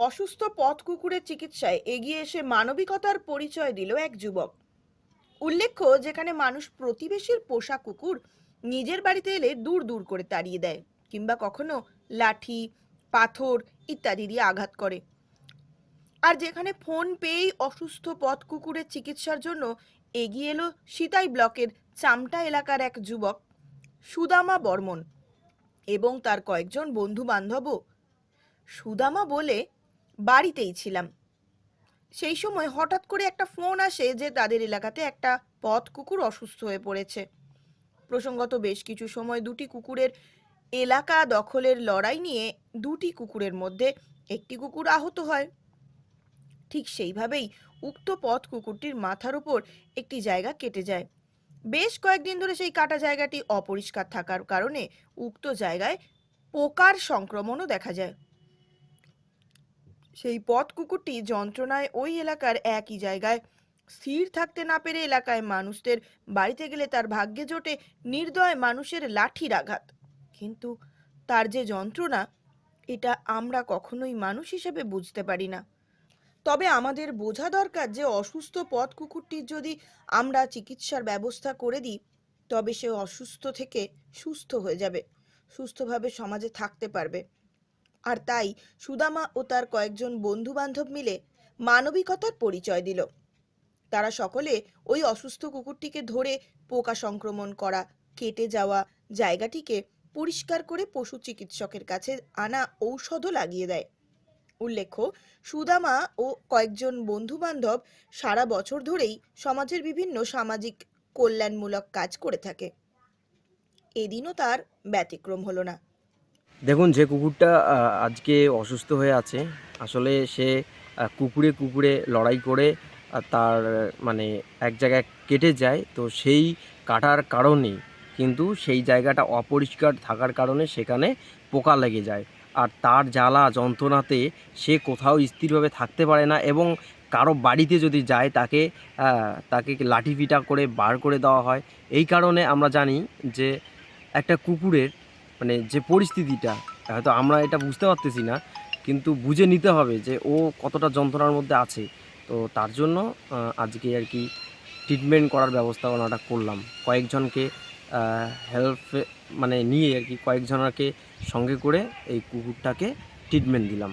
অসুস্থ পথ কুকুরের চিকিৎসায় এগিয়ে এসে মানবিকতার পরিচয় দিল এক যুবক। উল্লেখ্য, যেখানে মানুষ প্রতিবেশীর পোষা কুকুর নিজের বাড়িতে এলে দূর দূর করে তাড়িয়ে দেয় কিংবা কখনো লাঠি, পাথর ইত্যাদি দিয়ে আঘাত করে। আর যেখানে ফোন পেয়েই অসুস্থ পথ কুকুরের চিকিৎসার জন্য এগিয়ে এলো সিতাই ব্লকের চামটা এলাকার এক যুবক, সুদামা বর্মন এবং তার কয়েকজন বন্ধু বান্ধবও সুদামা বলে বাড়িতেই ছিলাম। সেই সময় হঠাৎ করে একটা ফোন আসে যে তাদের এলাকাতে একটা পথ কুকুর অসুস্থ হয়ে পড়েছে। প্রসঙ্গত বেশ কিছু সময় দুটি কুকুরের এলাকা দখলের লড়াই নিয়ে দুটি কুকুরের মধ্যে একটি কুকুর আহত হয়। ঠিক সেইভাবেই উক্ত পথ কুকুরটির মাথার উপর একটি জায়গা কেটে যায়। বেশ কয়েকদিন ধরে সেই কাটা জায়গাটি অপরিষ্কার থাকার কারণে উক্ত জায়গায় পোকার সংক্রমণও দেখা যায়। সেই পথ কুকুরটি যন্ত্রণায় ওই এলাকার একই জায়গায় স্থির থাকতে না পেরে এলাকায় মানুষদের বাড়িতে গেলে তার ভাগ্যে জোটে নির্দয় মানুষের লাঠির আঘাত। কিন্তু তার যে যন্ত্রণা, এটা আমরা কখনোই মানুষ হিসেবে বুঝতে পারি না। তবে আমাদের বোঝা দরকার যে অসুস্থ পথ কুকুরটির যদি আমরা চিকিৎসার ব্যবস্থা করে দিই, তবে সে অসুস্থ থেকে সুস্থ হয়ে যাবে, সুস্থভাবে সমাজে থাকতে পারবে। আর তাই সুদামা ও তার কয়েকজন বন্ধু বান্ধব মিলে মানবিকতার পরিচয় দিল। তারা সকলে ওই অসুস্থ কুকুরটিকে ধরে পোকা সংক্রমণ করা, কেটে যাওয়া জায়গাটিকে পরিষ্কার করে পশু চিকিৎসকের কাছে আনা ঔষধও লাগিয়ে দেয়। উল্লেখ্য, সুদামা ও কয়েকজন বন্ধু বান্ধব সারা বছর ধরেই সমাজের বিভিন্ন সামাজিক কল্যাণমূলক কাজ করে থাকে। এদিনও তার ব্যতিক্রম হলো না। দেখুন, যে কুকুরটা আজকে অসুস্থ হয়ে আছে, আসলে সে কুকুরে কুকুরে লড়াই করে তার মানে এক জায়গায় কেটে যায়, তো সেই কাটার কারণে কিন্তু সেই জায়গাটা অপরিষ্কার থাকার কারণে সেখানে পোকা লেগে যায়। আর তার জ্বালা যন্ত্রণাতে সে কোথাও স্থিরভাবে থাকতে পারে না এবং কারও বাড়িতে যদি যায়, তাকে তাকে লাঠি পিটা করে বার করে দেওয়া হয়। এই কারণে আমরা জানি যে একটা কুকুরের মানে যে পরিস্থিতিটা, হয়তো আমরা এটা বুঝতে পারতেছি না, কিন্তু বুঝে নিতে হবে যে ও কতটা যন্ত্রণার মধ্যে আছে। তো তার জন্য আজকে আর কি ট্রিটমেন্ট করার ব্যবস্থাপনাটা করলাম। কয়েকজনকে হেল্প মানে নিয়ে আর কি কয়েকজনকে সঙ্গে করে এই কুকুরটাকে ট্রিটমেন্ট দিলাম।